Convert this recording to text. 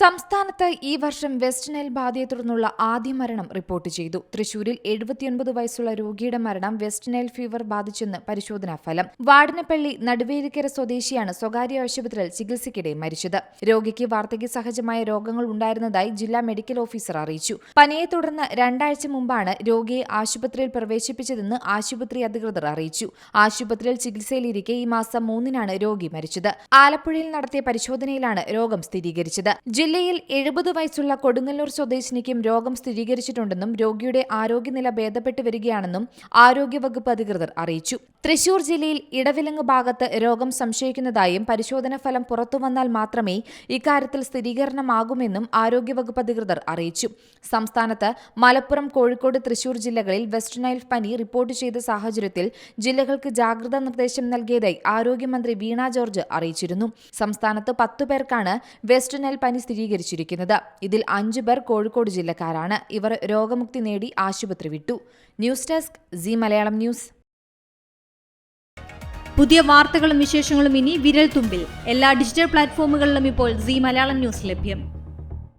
സംസ്ഥാനത്ത് ഈ വർഷം വെസ്റ്റ് നൈൽ ബാധയെ തുടർന്നുള്ള ആദ്യ മരണം റിപ്പോർട്ട് ചെയ്തു. തൃശൂരിൽ എഴുപത്തിയൊൻപത് വയസ്സുള്ള രോഗിയുടെ മരണം വെസ്റ്റ് നൈൽ ഫീവർ ബാധിച്ചെന്ന് പരിശോധനാ ഫലം. വാടിനപ്പള്ളി നടുവേലിക്കര സ്വദേശിയാണ് സ്വകാര്യ ആശുപത്രിയിൽ ചികിത്സയ്ക്കിടെ മരിച്ചത്. രോഗിക്ക് വാർദ്ധക്യ സഹജമായ രോഗങ്ങൾ ഉണ്ടായിരുന്നതായി ജില്ലാ മെഡിക്കൽ ഓഫീസർ അറിയിച്ചു. പനിയെ തുടർന്ന് രണ്ടാഴ്ച മുമ്പാണ് രോഗിയെ ആശുപത്രിയിൽ പ്രവേശിപ്പിച്ചതെന്ന് ആശുപത്രി അധികൃതർ അറിയിച്ചു. ആശുപത്രിയിൽ ചികിത്സയിലിരിക്കെ ഈ മാസം മൂന്നിനാണ് രോഗി മരിച്ചത്. ആലപ്പുഴയിൽ നടത്തിയ പരിശോധനയിലാണ് രോഗം സ്ഥിരീകരിച്ചത്. ജില്ലയിൽ എഴുപത് വയസ്സുള്ള കൊടുങ്ങല്ലൂർ സ്വദേശിനിക്കും രോഗം സ്ഥിരീകരിച്ചിട്ടുണ്ടെന്നും രോഗിയുടെ ആരോഗ്യനില ഭേദപ്പെട്ടു വരികയാണെന്നും ആരോഗ്യവകുപ്പ് അധികൃതർ അറിയിച്ചു. തൃശൂർ ജില്ലയിൽ ഇടവിലങ്ങ് ഭാഗത്ത് രോഗം സംശയിക്കുന്നതായും പരിശോധന ഫലം പുറത്തുവന്നാൽ മാത്രമേ ഇക്കാര്യത്തിൽ സ്ഥിരീകരണമാകുമെന്നും ആരോഗ്യവകുപ്പ് അധികൃതർ അറിയിച്ചു. സംസ്ഥാനത്ത് മലപ്പുറം കോഴിക്കോട് തൃശൂർ ജില്ലകളിൽ വെസ്റ്റ് നൈൽ പനി റിപ്പോർട്ട് ചെയ്ത സാഹചര്യത്തിൽ ജില്ലകൾക്ക് ജാഗ്രതാ നിർദ്ദേശം നൽകിയതായി ആരോഗ്യമന്ത്രി വീണ ജോർജ് അറിയിച്ചിരുന്നു. സംസ്ഥാനത്ത് പത്തു പേർക്കാണ് വെസ്റ്റ് നൈൽ പനി സ്ഥിരീകരിച്ചിരിക്കുന്നത്. ഇതിൽ അഞ്ചു പേർ കോഴിക്കോട് ജില്ലക്കാരാണ്. ഇവർ രോഗമുക്തി നേടി ആശുപത്രി വിട്ടു. News desk C Malayalam news. പുതിയ വാർത്തകളും വിശേഷങ്ങളും ഇനി വിരൽ തുമ്പിൽ എല്ലാ ഡിജിറ്റൽ പ്ലാറ്റ്ഫോമുകളിലും ഇപ്പോൾ സി മലയാളം ന്യൂസ് ലഭ്യം.